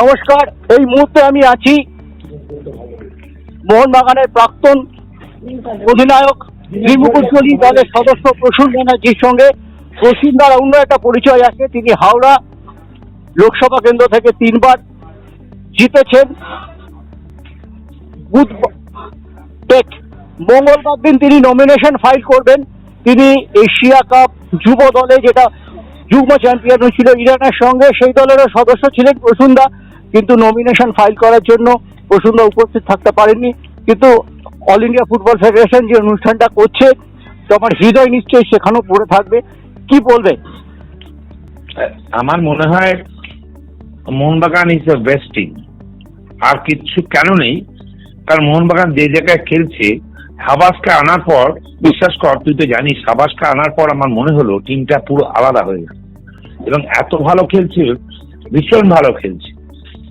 নমস্কার, এই মুহূর্তে আমি আছি মোহনবাগানের প্রাক্তন অধিনায়ক ত্রিমুকুজ্জ্বলী দলের সদস্য প্রসূন ব্যানার্জির সঙ্গে। প্রসূন দ্বারা অন্য একটা পরিচয় আছে, তিনি হাওড়া লোকসভা কেন্দ্র থেকে তিনবার জিতেছেন। মঙ্গলবার দিন তিনি নমিনেশন ফাইল করবেন। তিনি এশিয়া কাপ যুব দলে যেটা যুগ্ম চ্যাম্পিয়ন ছিল ইরানের সঙ্গে, সেই দলেরও সদস্য ছিলেন প্রসুন্দা কিন্তু নমিনেশন ফাইল করার জন্য প্রসুন্দা উপস্থিত থাকতে পারেননি। কিন্তু অল ইন্ডিয়া ফুটবল ফেডারেশন যে অনুষ্ঠানটা করছে, তো আমার হৃদয় নিশ্চয়ই সেখানেও পড়ে থাকবে। কি বলবে? আমার মনে হয় Mohun Bagan is the best team আর কিচ্ছু কেন নেই? কারণ মোহনবাগান যে জায়গায় খেলছে হাবাসকে আনার পর, বিশ্বাস কর, তুই তো জানিস হাবাসকে আনার পর আমার মনে হলো টিমটা পুরো আলাদা হয়ে গেল এবং এত ভালো খেলছে ভীষণ ভালো খেলছে।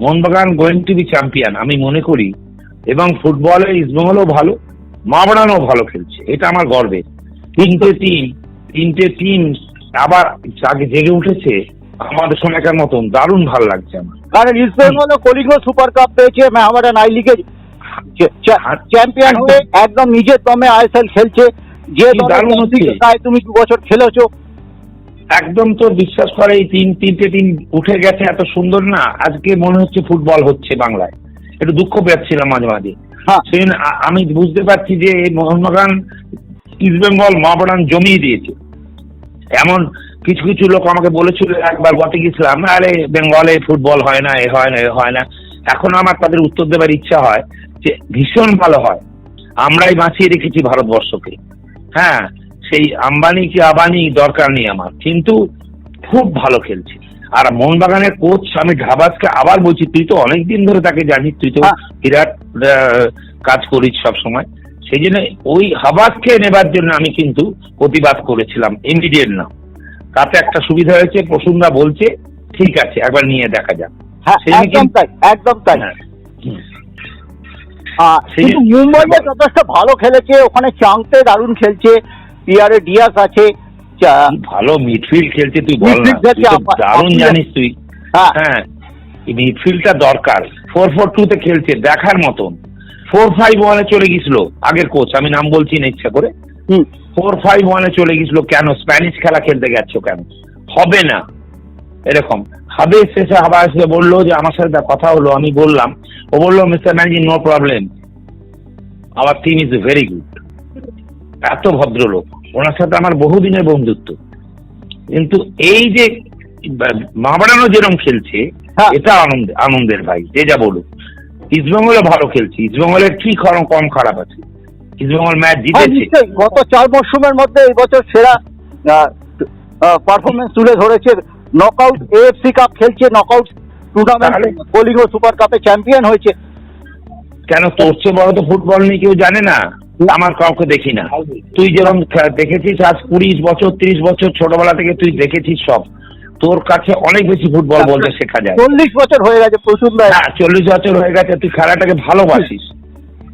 Mohun Bagan going to be champion আমি মনে করি। এবং ফুটবলে ইস্টবেঙ্গলও ভালো মাবড়ানও ভালো খেলছে এটা আমার গর্বের তিনটে টিম তিনটে টিম আবার জাগে জেগে উঠেছে আমাদের সময়কার মতন দারুণ ভালো লাগছে আমার। কারণ East Bengal Kalinga super cup পেয়েছে মেহামাডান আই লিগে চ্যাম্পিয়ন হয়ে একদম নিজের দমে আইএসএল খেলছে। যে দারুণ তুমি দু বছর খেলেছো একদম তো বিশ্বাস করে এই তিন তিনটে টিম উঠে গেছে এত সুন্দর না আজকে মনে হচ্ছে ফুটবল হচ্ছে বাংলায়। একটু দুঃখ পাচ্ছিলাম মাঝে মাঝে। হ্যাঁ। সেদিন আমি বুঝতে পারছি যে এই মোহনবাগান ইস্ট বেঙ্গল মহাবাগান জমিয়ে দিয়েছে। এমন কিছু কিছু লোক আমাকে বলেছিল একবার গতে গেছিলাম আরে বেঙ্গলে ফুটবল হয় না এ হয় না এ হয় না। এখন আমার তাদের উত্তর দেবার ইচ্ছা হয় যে ভীষণ ভালো হয়। আমরাই বাঁচিয়ে রেখেছি ভারতবর্ষকে। হ্যাঁ সেই আম্বানি কি আবানি দরকার নেই আমার। কিন্তু খুব ভালো খেলছে। আর মোহনবাগানের কোচ আমি ঢাবাসকে আবার বলছি তুই তো অনেকদিন ধরে তাকে জানিস তুই তো হ্যাঁ। বিরাট কাজ করিস সব সময় সেই জন্য ওই হাবাসকে নেবার জন্য আমি কিন্তু প্রতিবাদ করেছিলাম ইমিডিয়েট না। তাতে একটা সুবিধা হয়েছে প্রসুন্দা বলছে ঠিক আছে একবার নিয়ে দেখা যাক। হ্যাঁ একদম তাই একদম তাই। হ্যাঁ। মুম্বাইয়ে যথেষ্ট ভালো খেলেছে ওখানে চাংতে দারুণ খেলছে। পিয়ারে ডিয়াস আছে ভালো মিডফিল্ড খেলছে তুই বল দারুণ জানিস তুই। হ্যাঁ। হ্যাঁ মিডফিল্ডটা দরকার। ফোর ফোর টু তে খেলছে দেখার মতন। ফোর ফাইভ ওয়ানে চলে গেছিল আগের কোচ আমি নাম বলছি না ইচ্ছা করে। ফোর ফাইভ ওয়ানে চলে গেছিল কেন? স্প্যানিশ খেলা খেলতে গেছো কেন? হবে না। এরকম। হবে শেষে আবার এসে বলল যে আমার সাথে কথা হলো আমি বললাম। ও বলল mister manager no problem our team is very good এত ভদ্রলোক। ওনার সাথে আমার বহুদিনের বন্ধুত্ব। কিন্তু এই যে মামারানো যেরকম খেলছে হ্যাঁ। এটা আনন্দ আনন্দের ভাই যে যা বলুক। ইস্টবেঙ্গলও ভালো খেলছে ইস্টবেঙ্গলের কি খারাপ কম খারাপ আছে। ইস্টবেঙ্গল ম্যাচ জিতেছে। গত চার মরশুমের মধ্যে এই বছর সেরা পারফরমেন্স তুলে ধরেছে। নকআউট এএফসি কাপ খেলছে নকআউট টুর্নামেন্ট? কলিঙ্গ সুপার কাপে চ্যাম্পিয়ন হয়েছে। কেন তোর চেয়ে বড় তো ফুটবল নিয়ে কেউ জানে না? আমার কাউকে দেখি না। তুই যেরকম দেখেছিস আজ কুড়ি বছর তিরিশ বছর ছোটবেলা থেকে তুই দেখেছিস সব। তোর কাছে অনেক বেশি ফুটবল বলতে শেখা যায়। চল্লিশ বছর হয়ে গেছে প্রসূন রায় হ্যাঁ চল্লিশ বছর হয়ে গেছে তুই খেলাটাকে ভালোবাসিস।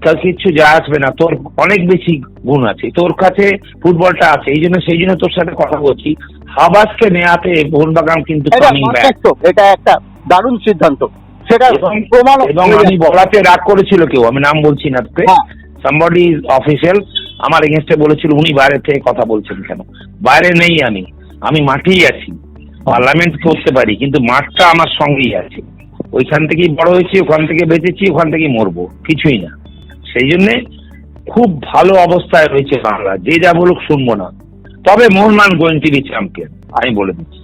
তার কিচ্ছু যা আসবে না তোর অনেক বেশি গুণ আছে। তোর কাছে ফুটবলটা আছে এই জন্য সেই জন্য তোর সাথে কথা বলছি। হাবাসকে নেয়াতে মোহনবাগান কিন্তু এটা একটা দারুণ সিদ্ধান্ত। সেটা প্রমাণ এবং আমি বলাতে রাগ করেছিল কেউ আমি নাম বলছি না তোকে। সামবডি অফিসিয়াল আমার এগেনস্টে বলেছিল, উনি বাইরে থেকে কথা বলছেন কেন? বাইরে নেই আমি। আমি মাঠেই আছি। পার্লামেন্ট করতে পারি, কিন্তু মাঠটা আমার সঙ্গেই আছে। ওইখান থেকেই বড় হয়েছি, ওখান থেকে বেঁচেছি, ওখান থেকেই মরবো। কিছুই না। সেই জন্যে খুব ভালো অবস্থায় রয়েছে বাংলা। যে যা বলুক শুনব না। তবে মোহনমান গোয়েন টিভি চ্যাম্পিয়ন আমি বলে দিচ্ছি।